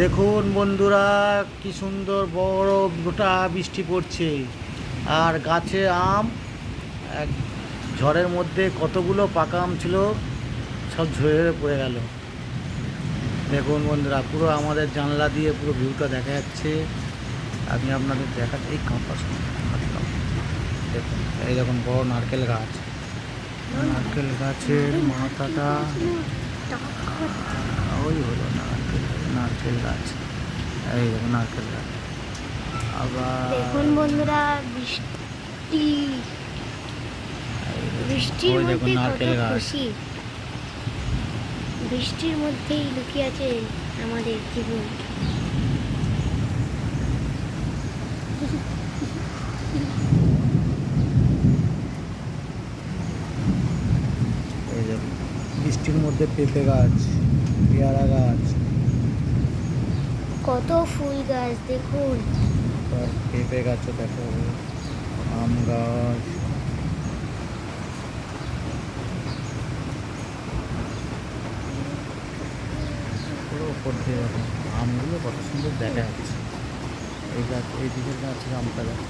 দেখুন বন্ধুরা, কি সুন্দর বড় গোটা বৃষ্টি পড়ছে। আর গাছে আম, এক ঝড়ের মধ্যে কতগুলো পাকা আম ছিল, সব ঝরে ঝরে পড়ে গেল। দেখুন বন্ধুরা, পুরো আমাদের জানলা দিয়ে পুরো ভিউটা দেখা যাচ্ছে। আমি আপনাদের দেখাতে এই কাঁপা দেখুন, এই দেখুন, বড় নারকেল গাছ। নারকেল গাছের মাথাটা ওই হলো নারকেল নারকেল গাছ। এই দেখো নারকেল গাছ। আবার দেখুন বন্ধুরা বৃষ্টি। বৃষ্টির মধ্যে নারকেল খুশি। বৃষ্টির মধ্যেই লুকিয়ে আছে আমাদের জীবন এই দেখুন বৃষ্টির মধ্যে পেঁপে গাছ পেয়ারা গাছ। কত ফুল গাছ দেখুন। পেঁপে গাছও দেখো আম গাছ। পুরো উপর দিয়ে দেখো আমগুলো কত সুন্দর দেখা যাচ্ছে। এই গাছ এই দিকের গাছের আমটা দেখো।